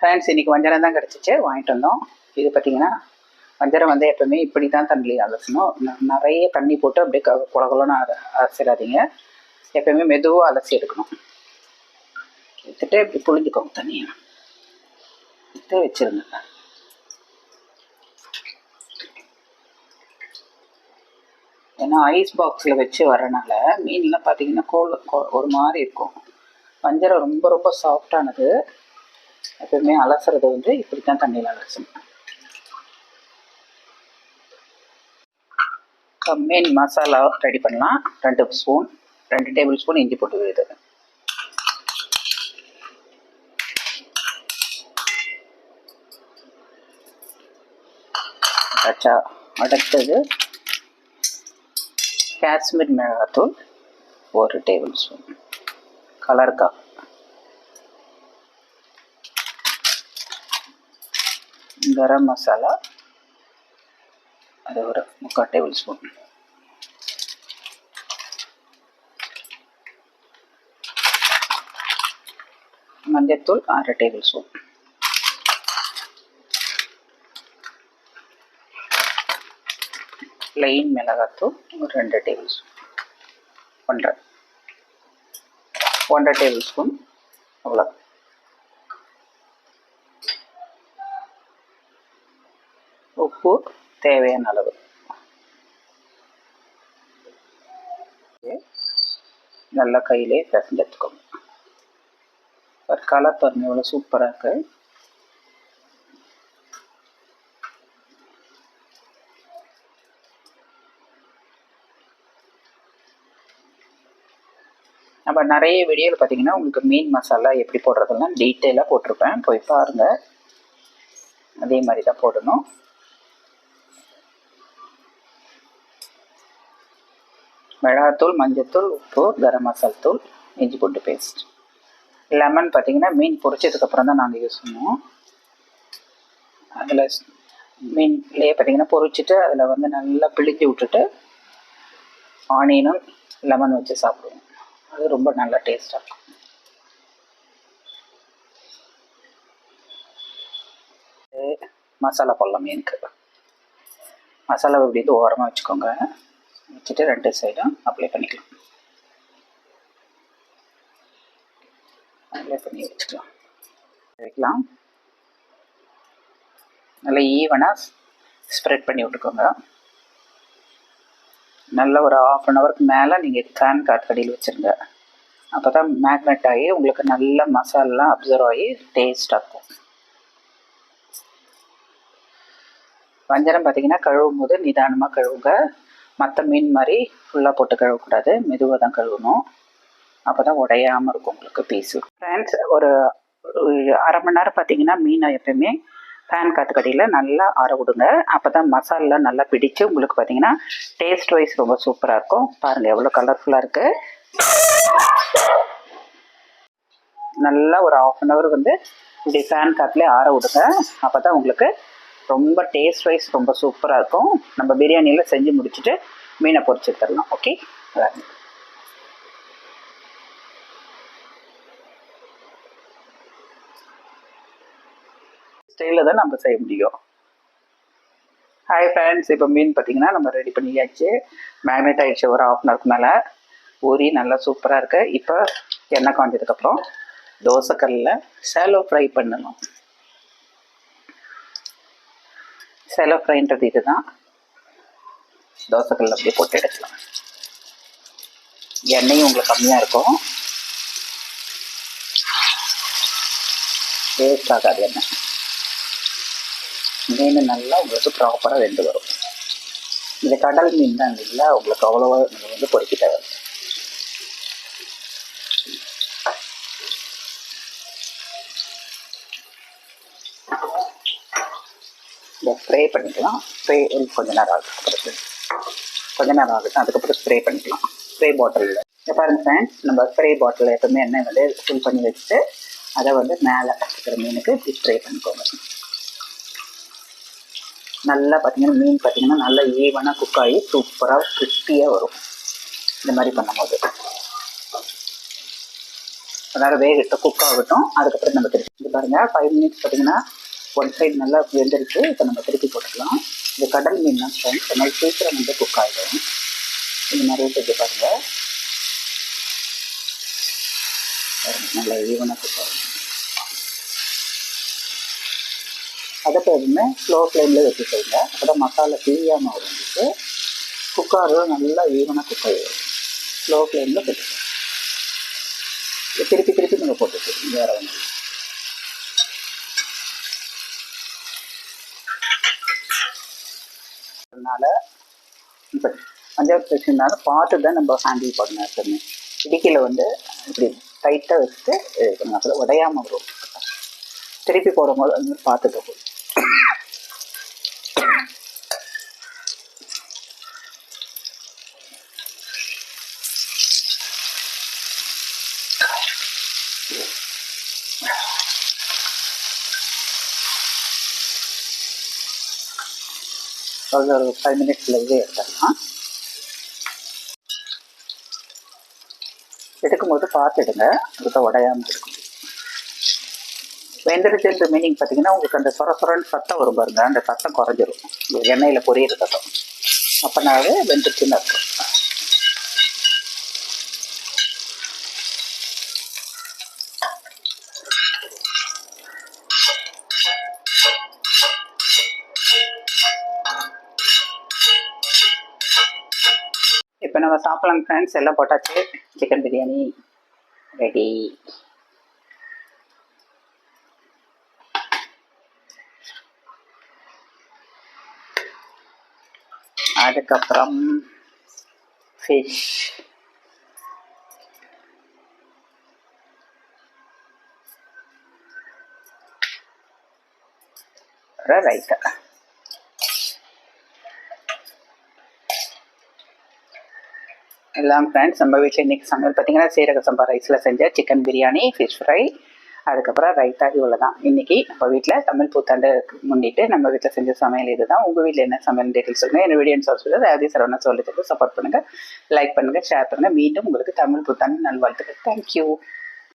Fans இன்றைக்கி வஞ்சரம் தான் கிடச்சிச்சு. வாங்கிட்டு வந்தோம். இது பார்த்தீங்கன்னா வஞ்சரம் வந்து எப்பவுமே இப்படி தான் தண்ணி அலசணும் நிறைய தண்ணி போட்டு அப்படியே க குளகுலன்னு அலசிடாதீங்க எப்பயுமே மெதுவாக அலசி எடுக்கணும். எடுத்துட்டு இப்படி புழிஞ்சுக்கோங்க தண்ணியை. எடுத்து வச்சிருங்க. ஏன்னா ஐஸ் பாக்ஸில் வச்சு வரனால மீன்லாம் பார்த்தீங்கன்னா கோல் கோ- ஒரு மாதிரி இருக்கும். வஞ்சரம் ரொம்ப ரொம்ப சாஃப்டானது எப்பவுமே அலசுறது வந்து இப்படி தான் தண்ணியில் அலசணும். மீன் மசாலா ரெடி பண்ணலாம். ரெண்டு ஸ்பூன் ரெண்டு டேபிள் ஸ்பூன் இஞ்சி போட்டு விழுது. அச்சா அடுத்தது காஷ்மீர் மிளகாத்தூள் ஒரு டேபிள் ஸ்பூன் கலருக்காக கரம் மசாலா அது ஒரு முக்கால் டேபிள் ஸ்பூன் மஞ்சத்தூள் அரை டேபிள் ஸ்பூன் ப்ளெயின் மிளகாத்தூள் ஒரு ரெண்டு டேபிள் ஸ்பூன் ஒன்றரை ஒன்றரை டேபிள் ஸ்பூன் அவ்வளோ உப்பு தேவையான அளவு. நல்லா கையிலே பிசைஞ்சு எடுத்துக்கோங்க. ஒரு கலர் பாருங்க எவ்வளோ சூப்பராக இருக்கு. நம்ம நிறைய வீடியோவில் பார்த்தீங்கன்னா உங்களுக்கு மீன் மசாலா எப்படி போடுறதெல்லாம் டீட்டெயிலாக போட்டிருப்பேன். போய் பாருங்கள் அதே மாதிரி தான் போடணும். மிளகாத்தூள் மஞ்சத்தூள் உப்பு கரம் மசால் தூள் இஞ்சி பூண்டு பேஸ்ட் லெமன் பார்த்தீங்கன்னா மீன் பொரிச்சதுக்கப்புறம் தான் நாங்கள் யூஸ் பண்ணுவோம். அதில் மீன்லேயே பார்த்தீங்கன்னா பொரிச்சிட்டு அதில் வந்து நல்லா பிழிஞ்சு விட்டுட்டு ஆனியனும் லெமன் வச்சு சாப்பிடுவோம். அது ரொம்ப நல்லா டேஸ்ட்டாக இருக்கும். மசாலா போடலாம் மீனுக்கு. மசாலாவை இப்படி இது ஓரமாக வச்சுக்கோங்க. வச்சுட்டு ரெண்டு சைடும் அப்ளை பண்ணிக்கலாம். அப்ளை பண்ணி வச்சுக்கலாம். வைக்கலாம். நல்லா ஈவனாக ஸ்ப்ரெட் பண்ணி விட்டுக்கோங்க. நல்ல ஒரு ஆஃப் அன் ஹவருக்கு மேலே நீங்கள் ஃபேன் காத்தடியில் வச்சுருங்க. அப்போ தான் மேக்னெட் ஆகி உங்களுக்கு நல்ல மசாலாலாம் அப்சர்வ் ஆகி டேஸ்டாக இருக்கும். வஞ்சரம் பார்த்தீங்கன்னா கழுவும் போது நிதானமாக கழுவுங்க. மற்ற மீன் மாதிரி ஃபுல்லாக போட்டு கழுவக்கூடாது. மெதுவாக தான் கழுவணும். அப்போ தான் உடையாமல் இருக்கும் உங்களுக்கு பீஸு ஃப்ரெண்ட்ஸ் ஒரு அரை மணி நேரம் பார்த்தீங்கன்னா மீனை எப்பயுமே ஃபேன் காற்றுக்கடியில் நல்லா ஆற விடுங்க. அப்போ தான் மசாலெலாம் நல்லா பிடிச்சு உங்களுக்கு பார்த்தீங்கன்னா டேஸ்ட் வைஸ் ரொம்ப சூப்பராக இருக்கும். பாருங்கள் எவ்வளோ கலர்ஃபுல்லாக இருக்குது நல்லா ஒரு ஆஃப் அன் ஹவர் வந்து இப்படி ஃபேன் காற்றுலேயே ஆற விடுங்க. அப்போ தான் உங்களுக்கு ரொம்ப டேஸ்ட் வைஸ் ரொம்ப சூப்பராக இருக்கும். நம்ம பிரியாணியில் செஞ்சு முடிச்சுட்டு மீனை பொறிச்சு தரலாம் ஓகே ஸ்டைலில் தான் நம்ம செய்ய முடியும். ஹாய் ஃப்ரெண்ட்ஸ் இப்போ மீன் பார்த்தீங்கன்னா நம்ம ரெடி பண்ணியாச்சு. மேக்னெட் ஆகிடுச்சு ஒரு ஆஃப் அன் ஹவருக்கு மேலே. ஊறி நல்லா சூப்பராக இருக்குது இப்போ எண்ணெய் காஞ்சதுக்கப்புறம் தோசைக்கல்லில் சேலோ ஃப்ரை பண்ணணும். சேலோ ஃப்ரைன்றது இதுதான். தோசைக்கல்ல அப்படியே போட்டு எடுக்கலாம். எண்ணெயும் உங்களுக்கு கம்மியாக இருக்கும். வேஸ்ட் ஆகாது எண்ணெய். மீன் நல்லா உங்களுக்கு ப்ராப்பராக வெந்து வரும். இது கடல் மீன் தான் இல்லை உங்களுக்கு அவ்வளோவா நீங்கள் வந்து பொறிக்க வரும் இதை ஸ்ப்ரே பண்ணிக்கலாம். ஸ்ப்ரே கொஞ்ச நேரம் ஆகுது கொஞ்ச நேரம் ஆகட்டும் அதுக்கப்புறம் ஸ்ப்ரே பண்ணிக்கலாம். ஸ்ப்ரே பாட்டிலில் இப்போ பாருங்க ஃப்ரெண்ட்ஸ் நம்ம ஸ்ப்ரே பாட்டில் எப்பவுமே எண்ணெய் வந்து ஃபில் பண்ணி வச்சுட்டு அதை வந்து மேலே இருக்கிற மீனுக்கு இப்படி ஸ்ப்ரே பண்ணிக்கோங்க. நல்லா பார்த்தீங்கன்னா மீன் பார்த்தீங்கன்னா நல்லா ஈவனாக குக் ஆகி சூப்பராக கிறிஸ்பியாக வரும். இந்த மாதிரி பண்ணும்போது. கொஞ்ச வேகட்டும் குக் ஆகட்டும். அதுக்கப்புறம் நம்ம திருப்பி பாருங்கள் ஃபைவ் மினிட்ஸ் பார்த்தீங்கன்னா ஒன் சைடு நல்லா வெந்திருக்கு. இப்போ நம்ம திருப்பி போட்டுக்கலாம். இந்த கடல் மீன் தான் ஃப்ரெண்ட்ஸ் அதனால சீக்கிரம் வந்து குக் ஆகிடும் இது மாதிரி செஞ்சு பாருங்கள் நல்லா ஈவனாக குக் ஆகும். அதை எப்போதுமே ஸ்லோ ஃப்ளேமில் வச்சு செய்யுங்க அப்போ மசாலா தீயாமல் வரும் உங்களுக்கு. குக்காரும் நல்லா ஈவனாக குக் ஆகிடும் ஸ்லோ ஃப்ளேமில் போட்டுக்கலாம் திருப்பி திருப்பி நீங்கள் போட்டுக்கோங்க வேறு வந்து இப்போ பஞ்சாப் ஸ்பெஷல்னால பார்த்து தான் நம்ம ஹேண்டில் பண்ணணும் எப்பவுமே. இடிக்கையில் வந்து இப்படி டைட்டாக வச்சுட்டு இது உடையாமல் வரும் திருப்பி போடும்போது அது மாதிரி பார்த்துட்டு போகும் ஒரு ஒரு ஃபைவ் மினிட்ஸில் இது எடுத்துடலாம். எடுக்கும்போது பார்த்துடுங்க. அதுதான் உடையாமல் இருக்கும். வெந்துருச்சுன்ற மீனிங் பார்த்தீங்கன்னா உங்களுக்கு அந்த சொர சொரன்னு சத்தம் வரும் பாருங்க. அந்த சத்தம் குறைஞ்சிரும். எண்ணெயில் பொரியிற சத்தம். அப்போனாவே வெந்துருச்சுன்னு அர்த்தம். இப்போ நம்ம சாப்பிடலாம் ஃப்ரெண்ட்ஸ் எல்லாம் போட்டாச்சு. சிக்கன் பிரியாணி ரெடி அதுக்கப்புறம் ஃபிஷ் ரைட்டா எல்லாம் ஃப்ரெண்ட்ஸ் நம்ம வீட்டில் இன்றைக்கி சமையல் பார்த்தீங்கன்னா சீரக சம்பா ரைஸில் செஞ்ச சிக்கன் பிரியாணி ஃபிஷ் ஃப்ரை அதுக்கப்புறம் ரைத்தா இவ்வளோ தான் இன்றைக்கி நம்ம வீட்டில் தமிழ் புத்தாண்டு முன்னிட்டு நம்ம வீட்டில் செஞ்ச சமையல் இது தான் உங்கள் வீட்டில் என்ன சமையல் டீட்டெயில்ஸ் சொல்லுங்கள் என்ன வீடியோ சொல்லுங்கள் அதாவது சரவணா சொல்லிட்டு சப்போர்ட் பண்ணுங்கள் லைக் பண்ணுங்கள் ஷேர் பண்ணுங்கள் மீண்டும் உங்களுக்கு தமிழ் புத்தாண்டு நல்வாழ்த்துக்கள். தேங்க்யூ